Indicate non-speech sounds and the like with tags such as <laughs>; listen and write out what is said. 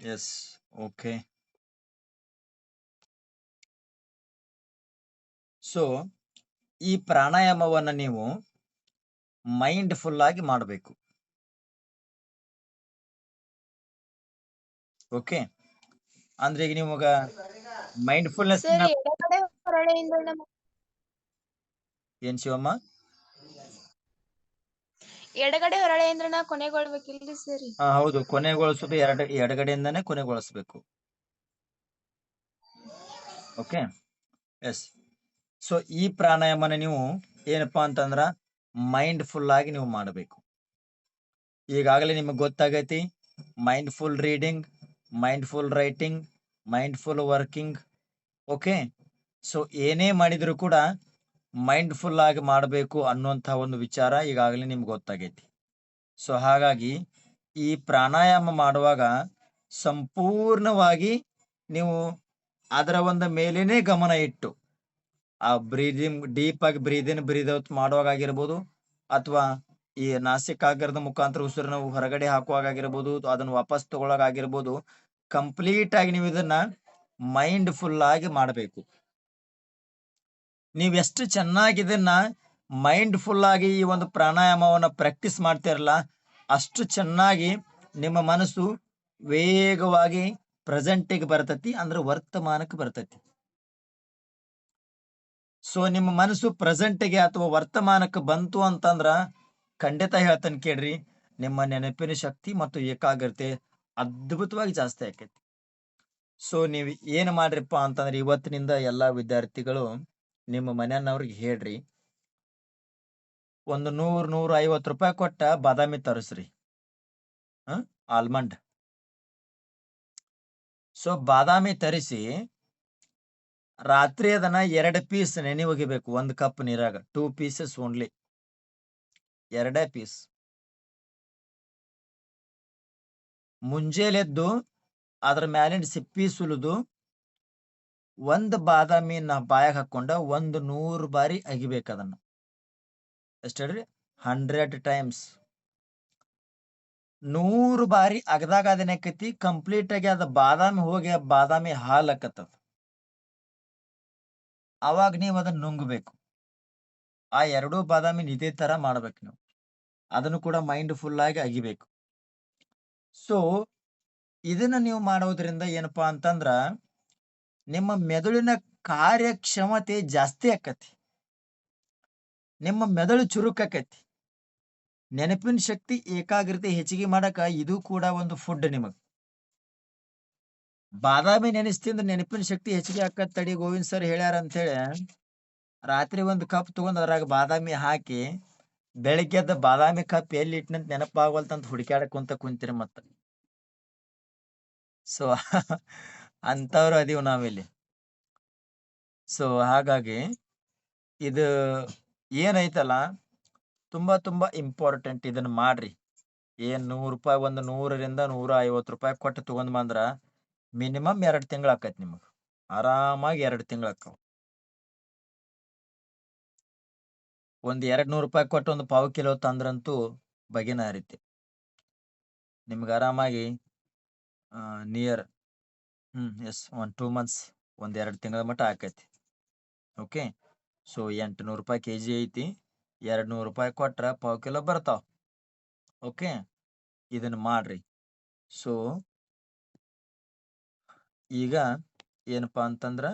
Yes okay so ಈ ಪ್ರಾಣಾಯಾಮವನ್ನ ನೀವು mindful ಆಗಿ ಮಾಡಬೇಕು. ಓಕೆ. ಅಂದ್ರೆ ಈಗ ನಿಮಗ ಮೈಂಡ್‌ಫುಲ್‌ನೆಸ್ ಸರ್ ಎಡಗಡೆ ಹೊರಳೆಯಿಂದ ನಮ್ಮ ಏನ್ ಶಿವಮ್ಮ? ಎಡಗಡೆ ಹೊರಳೆಯಿಂದ ಕೊನೆಗೊಳ್ಬೇಕಿಲ್ರಿ ಸರ್? ಹಾ ಹೌದು. ಕೊನೆಗೊಳಿಸೋದು ಎರಡು ಎಡಗಡೆಯಿಂದಾನೇ ಕೊನೆಗೊಳಿಸ್ಬೇಕು. ಓಕೆ. ಎಸ್. ಸೊ ಈ ಪ್ರಾಣಾಯಾಮನ ನೀವು ಏನಪ್ಪಾ ಅಂತಂದ್ರ ಮೈಂಡ್ ಫುಲ್ ಆಗಿ ನೀವು ಮಾಡಬೇಕು. ಈಗಾಗಲೇ ನಿಮಗೆ ಗೊತ್ತಾಗೈತಿ mindful reading, mindful writing, mindful working. Okay. So ಏನೇ ಮಾಡಿದ್ರು ಕೂಡ ಮೈಂಡ್‌ಫುಲ್ ಆಗಿ ಮಾಡಬೇಕು ಅನ್ನುವಂಥ ಒಂದು ವಿಚಾರ ಈಗಾಗಲೇ ನಿಮ್ಗೆ ಗೊತ್ತಾಗೈತಿ. ಸೊ ಹಾಗಾಗಿ ಈ ಪ್ರಾಣಾಯಾಮ ಮಾಡುವಾಗ ಸಂಪೂರ್ಣವಾಗಿ ನೀವು ಅದರ ಒಂದು ಮೇಲೇನೆ ಗಮನ ಇಟ್ಟು, ಆ ಬ್ರೀದಿಂಗ್ ಡೀಪ್ ಆಗಿ ಬ್ರೀದಿನ್ ಬ್ರೀದ್ ಔಟ್ ಮಾಡುವಾಗ ಆಗಿರ್ಬೋದು, ಅಥವಾ ಈ ನಾಸಿಕಾಗ್ರದ ಮುಖಾಂತರ ಉಸಿರನ್ನ ಹೊರಗಡೆ ಹಾಕುವಾಗ ಆಗಿರ್ಬೋದು, ಅದನ್ನು ವಾಪಸ್ ತಗೊಳಗಾಗಿರ್ಬೋದು ಕಂಪ್ಲೀಟ್ ಆಗಿ ನೀವು ಇದನ್ನ ಮೈಂಡ್‌ಫುಲ್ ಆಗಿ ಮಾಡಬೇಕು. ನೀವ್ ಎಷ್ಟು ಚೆನ್ನಾಗಿ ಇದನ್ನ ಮೈಂಡ್‌ಫುಲ್ ಆಗಿ ಈ ಒಂದು ಪ್ರಾಣಾಯಾಮವನ್ನ ಪ್ರಾಕ್ಟೀಸ್ ಮಾಡ್ತಿರಲ್ಲ ಅಷ್ಟು ಚೆನ್ನಾಗಿ ನಿಮ್ಮ ಮನಸ್ಸು ವೇಗವಾಗಿ ಪ್ರೆಸೆಂಟಿಗೆ ಬರ್ತೈತಿ, ಅಂದ್ರೆ ವರ್ತಮಾನಕ್ಕೆ ಬರ್ತೈತಿ. ಸೊ ನಿಮ್ಮ ಮನಸ್ಸು ಪ್ರೆಸೆಂಟಿಗೆ ಅಥವಾ ವರ್ತಮಾನಕ್ಕೆ ಬಂತು ಅಂತಂದ್ರ ಖಂಡಿತ ಹೇಳ್ತೇನೆ ಕೇಳ್ರಿ, ನಿಮ್ಮ ನೆನಪಿನ ಶಕ್ತಿ ಮತ್ತು ಏಕಾಗ್ರತೆ ಅದ್ಭುತವಾಗಿ ಜಾಸ್ತಿ ಆಕೈತಿ. ಸೊ ನೀವು ಏನ್ ಮಾಡ್ರಿಪ್ಪ ಅಂತಂದ್ರೆ ಇವತ್ತಿನಿಂದ ಎಲ್ಲಾ ವಿದ್ಯಾರ್ಥಿಗಳು ನಿಮ್ಮ ಮನೆಯವ್ರಿಗೆ ಹೇಳ್ರಿ. ಒಂದು ನೂರ್, ನೂರ ಐವತ್ತು ರೂಪಾಯಿ ಕೊಟ್ಟ ಬಾದಾಮಿ ತರಿಸ್ರಿ ಹಾಂ, ಆಲ್ಮಂಡ್. ಸೊ ಬಾದಾಮಿ ತರಿಸಿ, ರಾತ್ರಿ ಅದನ್ನ ಎರಡು ಪೀಸ್ ನೆನೆ ಒಗಿಬೇಕು, ಒಂದು ಕಪ್ ನೀರಾಗ. Two pieces only. ಎರಡೇ ಪೀಸ್. ಮುಂಜೇಲೆದ್ದು ಅದ್ರ ಮ್ಯಾಲಿನ ಸಿಪ್ಪಿ ಸುಲಿದು ಒಂದ್ ಬಾದಾಮಿನ ಬಾಯಾಗ ಹಾಕೊಂಡ ಒಂದು ನೂರು ಬಾರಿ ಅಗಿಬೇಕು ಅದನ್ನ. ಎಷ್ಟ್ ಹೇಳ್ರಿ? 100 ಟೈಮ್ಸ್. ನೂರು ಬಾರಿ ಅಗದಾಗ ಅದೇನಾಕೈತಿ ಕಂಪ್ಲೀಟ್ ಆಗಿ ಅದ ಬಾದಾಮಿ ಹೋಗಿ ಬಾದಾಮಿ ಹಾಲಕ್ಕತ್ತದ ಅವಾಗ ನೀವ್ ಅದನ್ನ ನುಂಗಬೇಕು. ಆ ಎರಡೂ ಬಾದಾಮಿನ ಇದೇ ತರ ಮಾಡ್ಬೇಕು ನೀವು. ಅದನ್ನು ಕೂಡ ಮೈಂಡ್ ಫುಲ್ ಆಗಿ ಅಗಿಬೇಕು. ಸೊ, ಇದನ್ನ ನೀವು ಮಾಡೋದ್ರಿಂದ ಏನಪ್ಪಾ ಅಂತಂದ್ರ ನಿಮ್ಮ ಮೆದುಳಿನ ಕಾರ್ಯಕ್ಷಮತೆ ಜಾಸ್ತಿ ಆಕತಿ. ನಿಮ್ಮ ಮೆದುಳು ಚುರುಕಾಕತಿ ನೆನಪಿನ ಶಕ್ತಿ ಏಕಾಗ್ರತೆ ಹೆಚ್ಚಿಗೆ ಮಾಡಕ ಇದು ಕೂಡ ಒಂದು ಫುಡ್ ನಿಮಗೆ. ಬಾದಾಮಿ ನೆನೆಸ್ತಿಂದ್ರೆ ನೆನಪಿನ ಶಕ್ತಿ ಹೆಚ್ಚಿಗೆ ಆಕತ್ ತಡಿ ಗೋವಿಂದ್ ಸರ್ ಹೇಳ್ಯಾರ ಅಂತೇಳಿ ರಾತ್ರಿ ಒಂದು ಕಪ್ ತಗೊಂಡ್ ಅದ್ರಾಗ ಬಾದಾಮಿ ಹಾಕಿ, ಬೆಳಿಗ್ಗೆ ಅದ ಬಾದಾಮಿ ಕಪ್ ಎಲ್ಲಿ ಇಟ್ನಂತ ನೆನಪಾಗವಲ್ತಂತ ಹುಡುಕ್ಯಾಡಕ್ ಕುಂತ ಕುಂತೀರಿ ಮತ್ತ. ಸೊ <laughs> ಅಂತವ್ರು ಅದೀವಿ ನಾವಿಲ್ಲಿ. ಸೊ ಹಾಗಾಗಿ ಇದು ಏನೈತಲ್ಲ, ತುಂಬಾ ತುಂಬಾ ಇಂಪಾರ್ಟೆಂಟ್ ಇದನ್ನ ಮಾಡ್ರಿ. ಏನು ನೂರು ರೂಪಾಯಿ ಒಂದು ನೂರರಿಂದ ನೂರ ಐವತ್ತು ರೂಪಾಯಿ ಕೊಟ್ಟು ತೊಗೊಂಡು ಬಂದ್ರೆ ಮಿನಿಮಮ್ ಎರಡು ತಿಂಗಳು ಆಕೈತಿ ನಿಮಗೆ ಆರಾಮಾಗಿ ಎರಡು ತಿಂಗಳು ಆಕ್ಕವು ಒಂದು ಎರಡು ನೂರು ರೂಪಾಯಿ ಕೊಟ್ಟು ಒಂದು ಪಾವು ಕಿಲೋ ತಂದ್ರಂತೂ ಬಗೆನ ಹರಿತಿ. ನಿಮ್ಗೆ ಆರಾಮಾಗಿ near hmm yes one 2 months ಒಂದೆರಡು ತಿಂಗಳ ಮಟ್ಟ ಆಕೈತಿ ಓಕೆ. ಸೊ ಎಂಟುನೂರು ರೂಪಾಯಿ ಕೆಜಿ ಐತಿ. ಎರಡು ನೂರು ರೂಪಾಯಿ ಕೊಟ್ರೆ ಪಾವು ಕಿಲೋ ಬರ್ತಾವ. ಓಕೆ. ಇದನ್ನು ಮಾಡ್ರಿ. ಸೊ ಈಗ ಏನಪ್ಪ ಅಂತಂದ್ರ